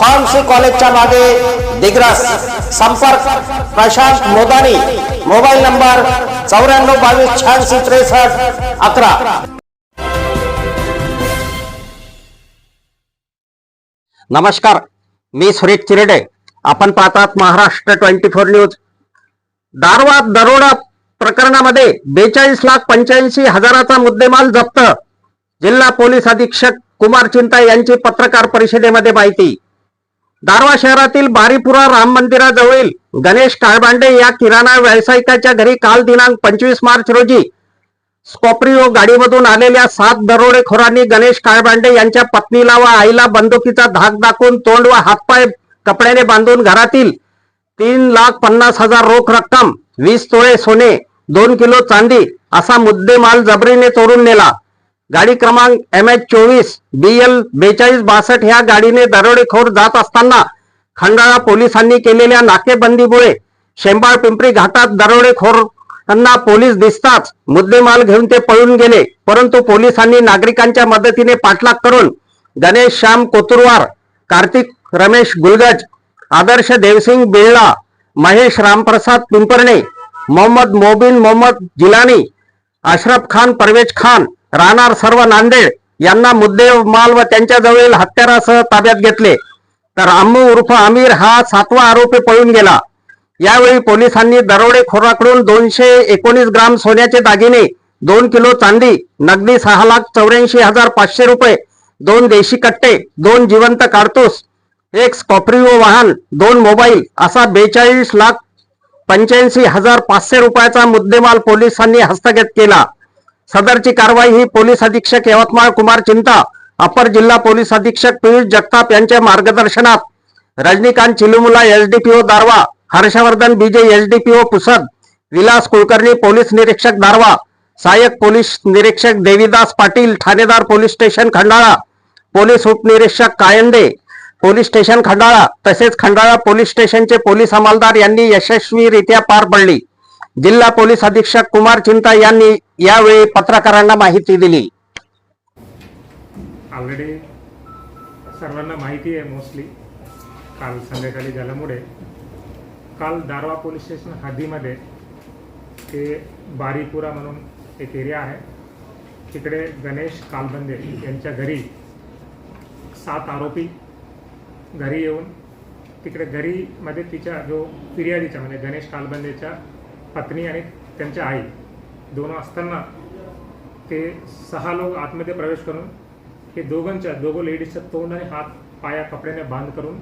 Pharmacy कॉलेजच्या मागे दिग्रस संपर्क प्रशांत मोदानी मोबाईल नंबर चौऱ्याण्णव बावीस शहाऐंशी त्रेसष्ट अकरा. नमस्कार मी सुरेश चिरडे. आपण पाहतात Maharashtra twenty four news. Darwha दरोडा प्रकरणामध्ये बेचाळीस लाख पंच्याऐंशी हजाराचा मुद्देमाल जप्त. जिल्हा पोलीस अधीक्षक कुमार चिंता यांची पत्रकार परिषदेमध्ये माहिती. दारवा शहरातील बारीपुरा राम मंदिराजवळील गणेश काळबांडे या किराणा व्यावसायिकाच्या घरी काल दिनांक पंचवीस मार्च रोजी स्कॉर्पिओ गाडीमधून आलेल्या सात दरोडेखोरांनी गणेश काळबांडे यांच्या पत्नीला व आईला बंदुकीचा धाक दाखवून तोंड व हातपाय कपड्याने बांधून घरातील तीन लाख पन्नास हजार रोख रक्कम वीस तोळे सोने दोन किलो चांदी असा मुद्देमाल जबरीने चोरून नेला. गाडी क्रमांक एम एच चोवीस बी एल बेचाळीस बासष्ट ह्या गाडीने दरोडेखोर जात असताना खंडाळा पोलिसांनी केलेल्या नाकेबंदीमुळे शेंबाळ पिंपरी घाटात दरोडेखोरांना पोलीस दिसताच मुद्देमाल घेऊन ते पळून गेले. परंतु पोलिसांनी नागरिकांच्या मदतीने पाठलाग करून गणेश श्याम कोतुरवार कार्तिक रमेश गुलगज आदर्श देवसिंग बिर्ला महेश रामप्रसाद पिंपरणे मोहम्मद मोबिन मोहम्मद जिलानी अशरफ खान परवेज खान राहणार सर्व नांदेड यांना मुद्देमाल व त्यांच्याजवळील हत्यारासह ताब्यात घेतले. तर अम्मू उर्फ आमिर हा सातवा आरोपी पळून गेला. यावेळी पोलिसांनी दरोडेखोराकडून दोनशे एकोणीस ग्राम सोन्याचे दागिने दोन किलो चांदी नगदी सहा लाख चौऱ्याऐंशी हजार पाचशे रुपये दोन देशी कट्टे दोन जिवंत कारतूस एक स्कॉर्पिओ वाहन दोन मोबाईल असा बेचाळीस लाख पंच्याऐंशी हजार पाचशे रुपयाचा मुद्देमाल पोलिसांनी हस्तगत केला. सदरची कारवाई ही पोलीस अधीक्षक यवतमाळ कुमार चिंता अपर जिल्हा पोलीस अधीक्षक पियुष जगताप यांच्या मार्गदर्शनात. Rajinikanth Chilumula SDPO Darwha Harshvardhan B J SDPO Pusad Vilas Kulkarni police निरीक्षक दारवा सहाय्यक पोलीस निरीक्षक देवीदास पाटील ठाणेदार पोलीस स्टेशन खंडाळा पोलीस उपनिरीक्षक कायंदे पोलीस स्टेशन खंडाळा तसेच खंडाळा पोलीस स्टेशनचे पोलीस अंमलदार यांनी यशस्वीरित्या पार पडली. जिल्हा पोलीस अधीक्षक कुमार चिंता यांनी यावेळी पत्रकारांना माहिती दिली. ऑलरेडी सर्वांना माहिती आहे मोस्टली काल संध्याकाळी झाल्यामुळे. काल दारवा पोलीस स्टेशन हद्दीमध्ये ते बारीपुरा म्हणून एक एरिया आहे. तिकडे गणेश कालबंदे यांच्या घरी सात आरोपी घरी येऊन तिकडे घरीमध्ये तिच्या जो फिर्यादीचा म्हणजे गणेश कालबंदेच्या पत्नी आणि त्यांच्या आई दोन असताना ते सहा लोक आतमध्ये प्रवेश करून हे दोघांच्या दोघं लेडीजच्या तोंड आणि हात पाया कपड्याने बांध करून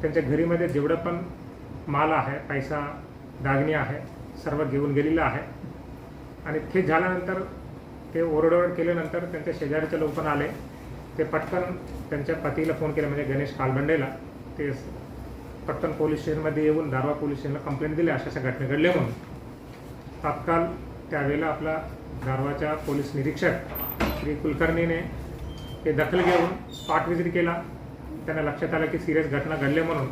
त्यांच्या घरीमध्ये जेवढं पण माल आहे पैसा दागणी आहे सर्व घेऊन गेलेलं आहे. आणि ते झाल्यानंतर ते ओरडओरड केल्यानंतर त्यांच्या शेजारीचे लोक पण आले. ते पटकन त्यांच्या पतीला फोन केला म्हणजे गणेश कालबंडेला ते पटकन पोलीस स्टेशनमध्ये येऊन दारवा पोलीस स्टेशनला कंप्लेंट दिली अशा अशा घटना घडल्या म्हणून. तात्काळ त्यावेळेला आपला धारवाच्या पोलीस निरीक्षक श्री कुलकर्णीने ते दखल घेऊन स्पॉट विजिट केला. त्यांना लक्षात आलं की सिरियस घटना घडल्या म्हणून.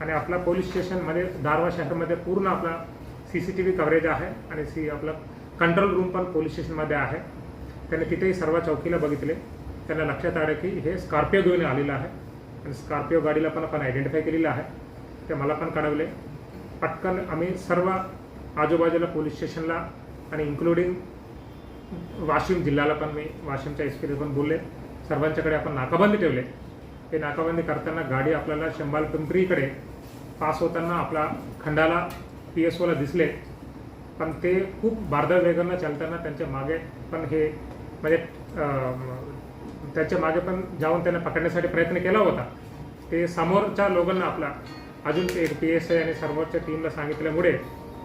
आणि आपला पोलीस स्टेशनमध्ये दारवा शहरामध्ये पूर्ण आपला C C T V coverage आहे आणि सी आपला कंट्रोल रूम पण पोलीस स्टेशनमध्ये आहे. त्याने तिथेही सर्व चौकीला बघितले. त्यांना लक्षात आलं की हे स्कॉर्पिओ घेऊन आलेलं आहे. आणि स्कॉर्पिओ गाडीला पण आपण आयडेंटिफाय केलेलं आहे. ते मला पण कळवले. पटकन आम्ही सर्व आजूबाजूला पोलीस स्टेशनला आणि इन्क्लुडिंग वाशिम जिल्ह्याला पण मी वाशिमच्या एस पीला पण बोलले. सर्वांच्याकडे आपण नाकाबंदी ठेवले. ते नाकाबंदी करताना गाडी आपल्याला शंबाल पिंपरीकडे पास होताना आपला खंडाला पी एस ओला दिसले. पण ते खूप बारदार वेगानं चालताना त्यांच्या मागे पण हे म्हणजे त्याच्यामागे पण जाऊन त्यांना पकडण्यासाठी प्रयत्न केला होता. ते समोरच्या लोकांना आपला अजून ते पी एस आय आणि सर्वच्या टीमला सांगितल्यामुळे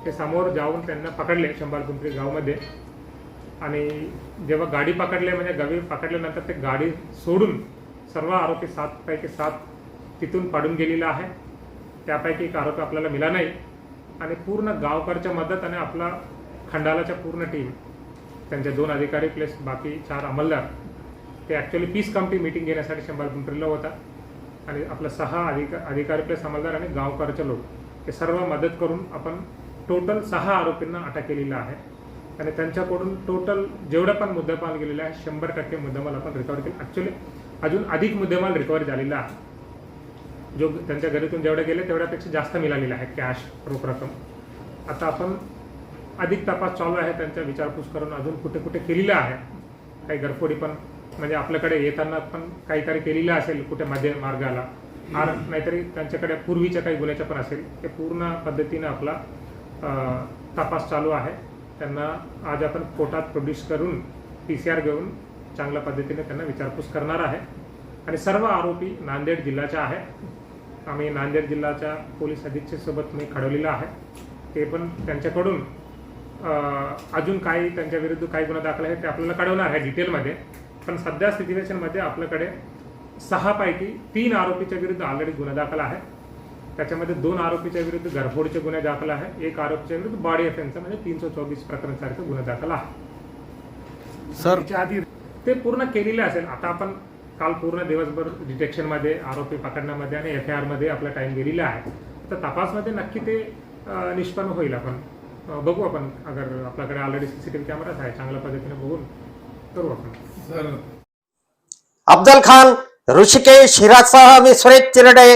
ते समोर जाऊन त्यांना पकडले शंभाल पिंपरी गावमध्ये. आणि जेव्हा गाडी पकडले म्हणजे गावी पकडल्यानंतर ते गाडी सोडून सर्व आरोपी सात पैकी सात तिथून पाडून गेलेला आहे. त्यापैकी एक आरोपी आपल्याला मिला नाही. आणि पूर्ण गावकरच्या मदत आणि आपला खंडालाच्या पूर्ण टीम त्यांचे दोन अधिकारी प्लस बाकी चार अंमलदार ते ॲक्च्युली पीस कमिटी मीटिंग घेण्यासाठी शंभर पिंपरीला होता. आणि आपलं सहा अधिका अधिकारी प्लस अंमलदार आणि गावकरचे लोक हे सर्व मदत करून आपण टोटल सहा आरोपींना अटक केलेला आहे. आणि त्यांच्याकडून टोटल जेवढं पण मुद्देमाल गेलेला आहे शंभर टक्के मुद्देमाल आपण रिकवर केला. ॲक्च्युली अजून अधिक मुद्देमाल रिकवर झालेला आहे. जो त्यांच्या घरीतून जेवढे गेले तेवढ्यापेक्षा जास्त मिळालेला आहे कॅश रोख रक्कम. आता आपण अधिक तपास चालू आहे त्यांचा विचारपूस करून अजून कुठे कुठे केलेलं आहे. काही घरफोडी पण म्हणजे आपल्याकडे येताना पण काहीतरी केलेलं असेल कुठे मध्ये मार्गाला. आर नाहीतरी त्यांच्याकडे पूर्वीच्या काही गुन्ह्याच्या पण असेल ते पूर्ण पद्धतीनं आपला तपास चालू आहे. त्यांना आज आपण कोर्टात प्रोड्यूस करून पी सी आर घेऊन चांगल्या पद्धतीने त्यांना विचारपूस करणार आहे. आणि सर्व आरोपी नांदेड जिल्ह्याच्या आहेत. आम्ही नांदेड जिल्ह्याच्या पोलीस अधीक्षकसोबत मी खडवलेलं आहे. ते पण त्यांच्याकडून अजून काही त्यांच्या विरुद्ध काही गुन्हा दाखल आहे ते आपल्याला कळवणार आहे डिटेलमध्ये. पण सध्या सिच्युएशनमध्ये आपल्याकडे सहापैकी तीन आरोपीच्या विरुद्ध ऑलरेडी गुन्हा दाखल आहे. त्याच्यामध्ये दोन आरोपीच्या विरुद्ध घरफोडीचे गुन्हे दाखल आहे. एक आरोपीच्या विरुद्ध बॉडी ऑफेन्सचा म्हणजे तीनशे चोवीस प्रकरणसारखे गुन्हे दाखल आहे. सर. आधी ते पूर्ण केलेले असेल. आता आपण काल पूर्ण दिवसभर डिटेक्शनमध्ये आरोपी पकडण्यामध्ये आणि एफ आय आरमध्ये आपला टाइम गेलेला आहे. तर तपासमध्ये नक्की ते निष्पन्न होईल आपण. बघू आपण. अगर आपल्याकडे already C C T V कॅमेराच आहे चांगल्या पद्धतीने बघून करू आपण. सर. अफजल खान ऋषिकेश हिरासह मी Suresh Chirde.